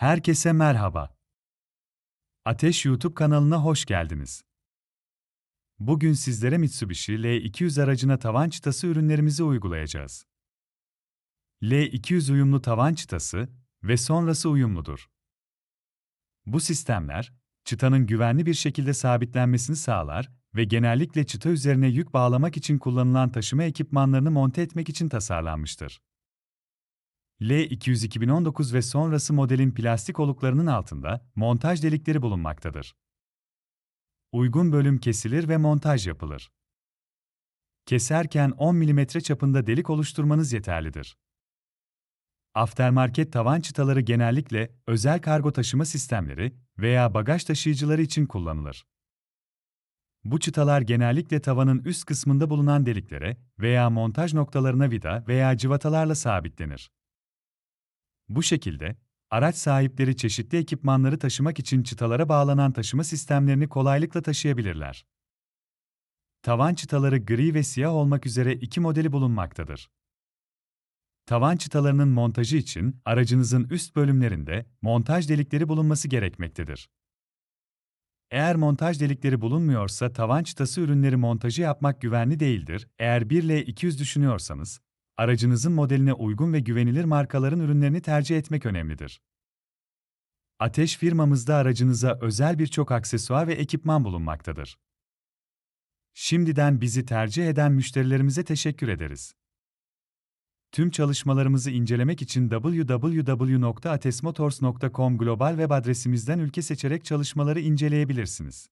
Herkese merhaba. Ateş YouTube kanalına hoş geldiniz. Bugün sizlere Mitsubishi L200 aracına tavan çıtası ürünlerimizi uygulayacağız. L200 uyumlu tavan çıtası ve sonrası uyumludur. Bu sistemler, çıtanın güvenli bir şekilde sabitlenmesini sağlar ve genellikle çıta üzerine yük bağlamak için kullanılan taşıma ekipmanlarını monte etmek için tasarlanmıştır. L200 2019 ve sonrası modelin plastik oluklarının altında montaj delikleri bulunmaktadır. Uygun bölüm kesilir ve montaj yapılır. Keserken 10 mm çapında delik oluşturmanız yeterlidir. Aftermarket tavan çıtaları genellikle özel kargo taşıma sistemleri veya bagaj taşıyıcıları için kullanılır. Bu çıtalar genellikle tavanın üst kısmında bulunan deliklere veya montaj noktalarına vida veya cıvatalarla sabitlenir. Bu şekilde, araç sahipleri çeşitli ekipmanları taşımak için çıtalara bağlanan taşıma sistemlerini kolaylıkla taşıyabilirler. Tavan çıtaları gri ve siyah olmak üzere iki modeli bulunmaktadır. Tavan çıtalarının montajı için aracınızın üst bölümlerinde montaj delikleri bulunması gerekmektedir. Eğer montaj delikleri bulunmuyorsa tavan çıtası ürünleri montajı yapmak güvenli değildir. Eğer 1 ile 200 düşünüyorsanız, aracınızın modeline uygun ve güvenilir markaların ürünlerini tercih etmek önemlidir. Ateş firmamızda aracınıza özel birçok aksesuar ve ekipman bulunmaktadır. Şimdiden bizi tercih eden müşterilerimize teşekkür ederiz. Tüm çalışmalarımızı incelemek için www.atesmotors.com global web adresimizden ülke seçerek çalışmaları inceleyebilirsiniz.